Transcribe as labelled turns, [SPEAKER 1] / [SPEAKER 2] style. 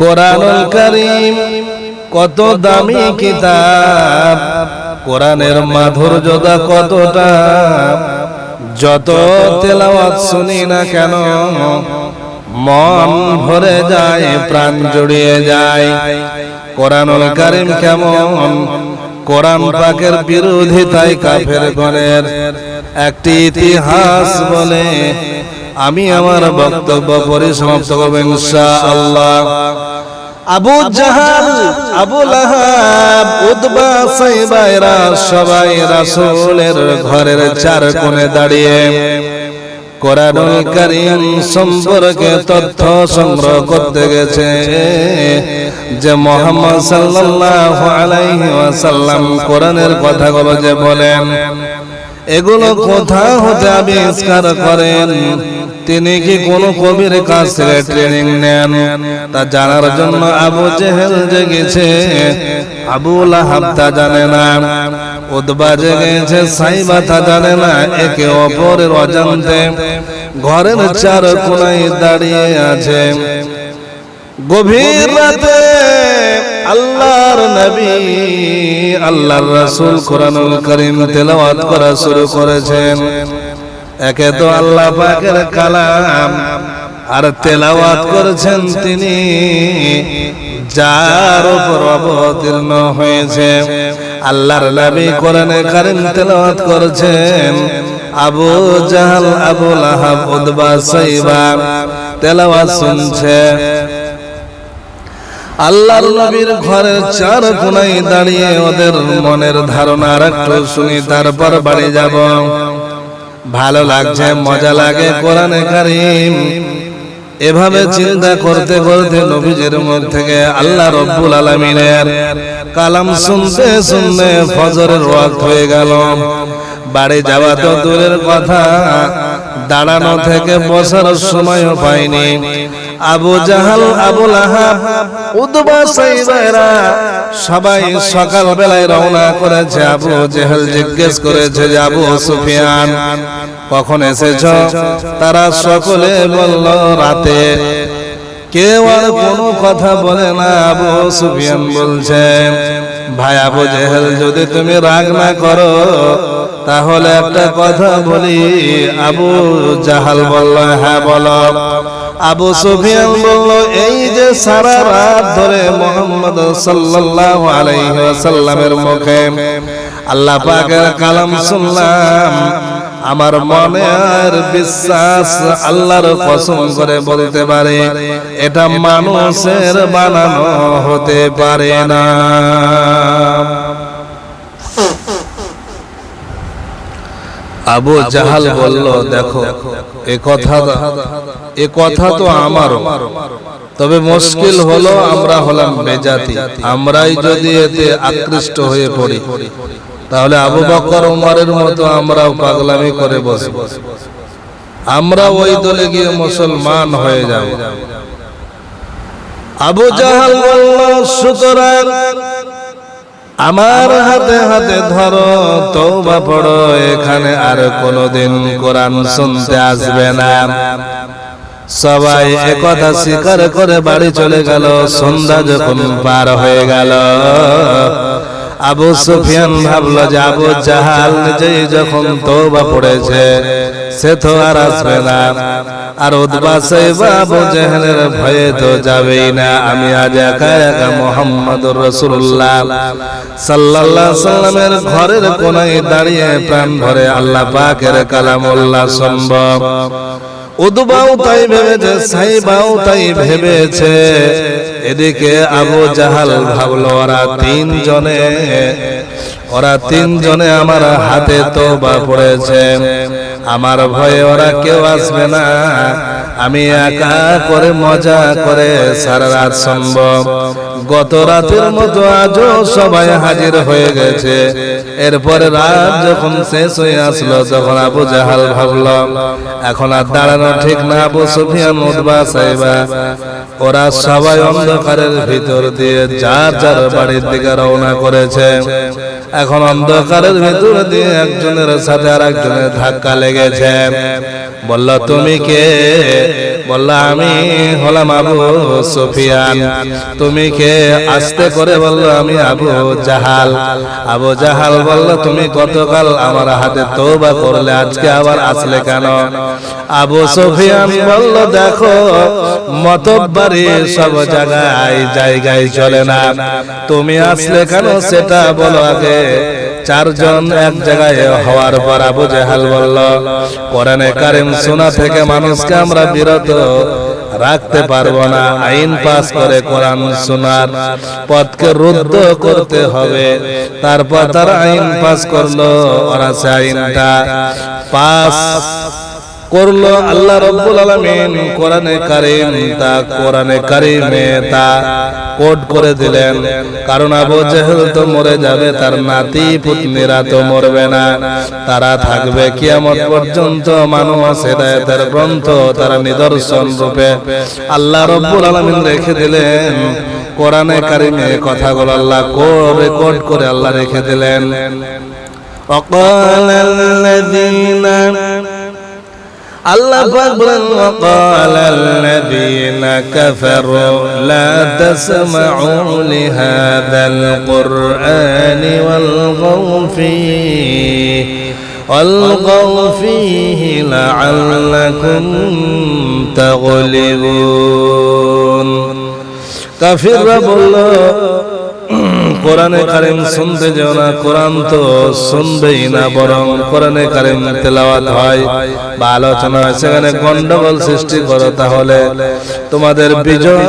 [SPEAKER 1] কোরআনুল করিম কত দামি কিতাব। কোরআনের মাধুর্যতা কতটা। যত তেলাওয়াত শুনি না কেন মন ভরে যায় প্রাণ জড়িয়ে যায়। কোরআনুল করিম কেমন? কোরআন পাকের বিরোধিতায় কাফের গণের একটি ইতিহাস বলে আমি আমার বক্তব্য পরিসমাপ্ত করব ইনশাআল্লাহ। আবু জাহাল, আবু লাহাব সাইবাইরা সবাই রাসূলের ঘরের চার কোণে দাঁড়িয়ে কোরআনুল কারীম সম্পর্কে তথ্য সংগ্রহ করতে গেছে যে মোহাম্মদ সাল্লাল্লাহু আলাইহি ওয়াসাল্লাম কোরআনের কথাগুলো যে বলেন, এগুলো কোথা হতে আবিষ্কার করেন? তিনি কি কোন কবির কাছ থেকে ট্রেনিং নেন? তা জানার জন্য আবু জেহেল জেগেছে। আবু লাহাব তা জানে না। উদ্বা জেগেছে, সাইবা তা জানে না। একে অপরের অজান্তে ঘরের চার কোনায় দাঁড়িয়ে আছে। গভীর রাতে আল্লাহর নবী আল্লাহর রাসূল কোরআনুল কারীম তেলাওয়াত করা শুরু করেছেন। একে তো আল্লাহ পাকের কালাম, আর তেলাওয়াত করেছেন তিনি, যার উপর অবতীর্ণ হয়েছে। আল্লাহর নবী কোরআনে কারীম তেলাওয়াত করেছেন, আবু জাহাল, আবু লাহাব উদবা সাইবা, তেলাওয়াত শুনছে। আল্লাহর নবীর ঘরের চার কোনায় দাঁড়িয়ে ওদের মনের ধারণা আর একটু শুনি, তারপর বাড়ি যাব। ভালো লাগছে মজা লাগে কোরআনে কারিম। এভাবে চিন্তা করতে করতে নবীজের মধ্যে থেকে আল্লাহ রব্বুল আলমিনের কালাম শুনতে শুনতে ফজরের ওয়াক্ত হয়ে গেল। বাড়ি যাওয়া তো দূরের কথা দাঁড়ানো থেকে বসার সময়ও পাইনি। আবু জাহাল আবুল আহাব উদবা, সাইবারা সবাই সকাল বেলায় রওনা করেছে। আবু জেহেল জিজ্ঞেস করেছে যে, আবু সুফিয়ান, কখন এসেছ? তারা সকলে বলল, রাতে। কেউ আর কোনো কথা বলে না, আবু সুফিয়ান বলছে, ভাই আবু জেহেল, যদি তুমি রাগ না করো, তাহলে একটা কথা বলি। আবু জাহাল বলল হ্যাঁ বলো। আবু সুফিয়ান বলল এই যে সারা রাত ধরে মোহাম্মদ সাল্লাল্লাহু আলাইহি ওয়াসাল্লামের মুখে আল্লাহ পাকের কালাম শুনলাম। আমার মনে আর বিশ্বাস আল্লাহর কসম করে বলতে পারে এটা মানুষের বানানো হতে পারে না। আবু জাহাল বলল, দেখো, এ কথা এ কথা তো আমারও। তবে মুশকিল হলো আমরা হলাম বেজাতি। আমরাই যদি এতে আকৃষ্ট হয়ে পড়ি, তাহলে আবু বকর উমারের মতো আমরাও পাগলামি করে বসব। আমরা ওই দলে গিয়ে মুসলমান হয়ে যাব। আবু জাহাল বলল, সুতরাং আমার হাতে হাতে ধরো তৌবা পড়ো, এখানে আর কোনোদিন কোরআন শুনতে আসবে না। সবাই একথা স্বীকার করে বাড়ি চলে গেল, সন্ধ্যা যখন পার হয়ে গেল। আবু সুফিয়ান ভাবলো যে আবু জাহাল নিজেই যখন তৌবা পড়েছে সে তো আর আসবে না। আর উদ্বাসে বাবু জাহালের ভয়ে তো যাবেই না। আমি আজ একা একা মোহাম্মদুর রাসূলুল্লাহ সাল্লাল্লাহু সাল্লামের ঘরের কোনায় দাঁড়িয়ে প্রাণ ভরে আল্লাহ পাকের কালামুল্লাহ সম্ভব। উদবাও তাই ভেবেছে, সাইবাও তাই ভেবেছে। এদিকে আবু জাহাল ভাবলো, ওরা তিন জনে ওরা তিন জনে আমার হাতে তো বা পড়েছে আমার ভয়ে ওরা কেউ আসবে না। আমি একা করে মজা করে সারা রাত সম্ভব। গত রাতের মতো আজও সবাই হাজির হয়ে গেছে। এরপরে রাত যখন শেষ হয়ে আসলো, তখন আবু জাহাল ভাবল, এখন আর দাঁড়ানো ঠিক না আবু সুফিয়ান উদ্বা সাইবা। ওরা সবাই অন্ধকারের ভিতর দিয়ে যার যার বাড়ির দিকে রওনা করেছে। এখন অন্ধকারের ভিতর দিয়ে একজনের সাথে আর একজনের ধাক্কা লেগেছে। বলল, তুমি কে? বলল, আমি হলাম আবু সুফিয়ান। তুমি কে? আস্তে করে বলল, আমি আবু জাহাল। আবু জাহাল বলল, তুমি গতকাল আমার হাতে তওবা করলে, আজকে আবার আসলে কেন? আবু সুফিয়ান বলল, দেখো মতবারি সব জায়গায় জায়গায় চলে না। তুমি আসলে কেন সেটা বলো আগে? চারজন এক জায়গায় হওয়ার পর আবু জাহাল বলল, কোরআনে কারিম শোনা থেকে মানুষকে আমরা বিরত রাখতে পারব না। আইন পাস করে কোরআন শোনার পথকে রুদ্ধ করতে হবে। তারপর তারা আইন পাস করল। ওরা সে আইনটা পাস করলো আল্লাহ রব্বুল আলামিন কোরআনে কারীম তা কোরআনে কারীমে তা কোড করে দিলেন কারণ আবু জেহেল তো মরে যাবে তার নাতি পুতনিরা তো মরবে না তারা থাকবে কিয়ামত পর্যন্ত মানুষ হেদায়েতের গ্রন্থ তারা নিদর্শন রূপে আল্লাহ রব্বুল আলামিন রেখে দিলেন কোরআনে কারীমে কথাগুলো আল্লাহ করে কোড করে আল্লাহ রেখে দিলেন وقال الذين আল্লাহ পাক বলেন وقال الذين كفروا لا تسمعوا لهذا القرآن والغوا فيه والغوا فيه لعلكم تغلبون কাফিররা বলল কোরআনে কারিম শুনতে যেও না কোরআন তো শুনবেই না, বরং কোরআনে কারিম তেলাওয়াত হয়। বা আলোচনা হয়, সেখানে গন্ডগোল সৃষ্টি করো তাহলে। তোমাদের বিজয়